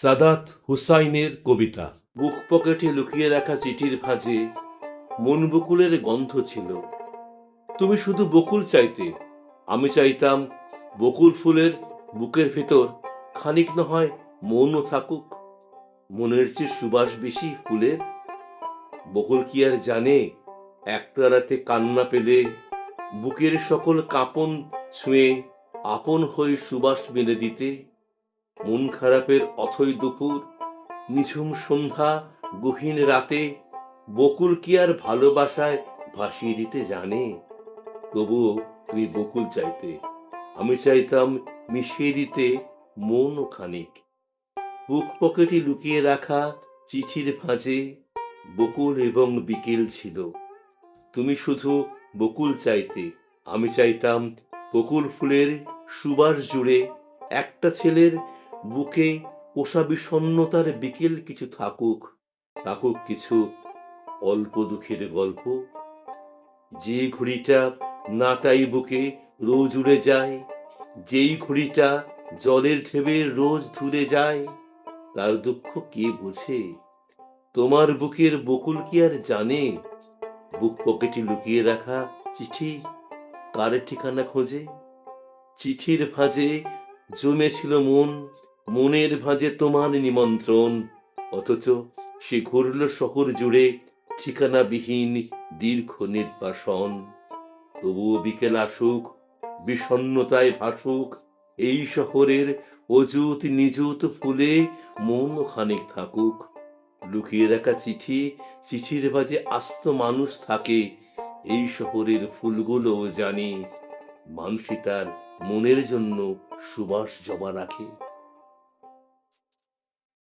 সাদাত হুসাইনের কবিতা। বুক পকেটে লুকিয়ে রাখা চিঠির ভাঁজে মন বকুলের গন্ধ ছিল। তুমি শুধু বকুল চাইতে, আমি চাইতাম বকুল ফুলের বুকের ভেতর খানিক না হয় মনও থাকুক। মনের চেয়ে সুবাস বেশি ফুলের। বকুল কি আর জানে, একতারাতে কান্না পেলে বুকের সকল কাঁপন ছুঁয়ে আপন হয়ে সুবাস মেলে দিতে। মন খারাপের অথই দুপুর, নিঝুম সন্ধ্যা, গহীন রাতে, বকুল কি আর ভালোবাসায় ভাসিয়ে দিতে জানে? তবুও তুমি বকুল চাইতে, আমি চাইতাম মিশিয়ে দিতে মন খানিক। বুক পকেটে লুকিয়ে রাখা চিঠির ভাঁজে বকুল এবং বিকেল ছিল। তুমি শুধু বকুল চাইতে, আমি চাইতাম বকুল ফুলের সুবাস জুড়ে একটা ছেলের বুকে পোষা বিষণ্ণতার বিকেল কিছু থাকুক থাকুক কিছু অল্প দুঃখের গল্প। যে ঘড়িটা নাটাই বুকে রোজ উড়ে যায়, যেই ঘড়িটা জলের ঢেবে রোজ ধুলে যায়, তার দুঃখ কে বোঝে? তোমার বুকের বকুল কি আর জানে? বুক পকেটে লুকিয়ে রাখা চিঠি কার ঠিকানা খোঁজে? চিঠির ভাঁজে জমেছিল মন মনের ভাঁজে তোমার নিমন্ত্রণ, অথচ সে ঘুরল শহর জুড়ে ঠিকানাবিহীন দীর্ঘ নির্বাসন। তবুও বিকেল আসুক, বিষণ্ণতায় ভাসুক, এই শহরের অযুত নিযুত ফুলে মন খানিক থাকুক। লুকিয়ে রাখা চিঠি, চিঠির বাজে আস্ত মানুষ থাকে, এই শহরের ফুলগুলো জানি মানুষই তার মনের জন্য সুবাস জমা রাখে।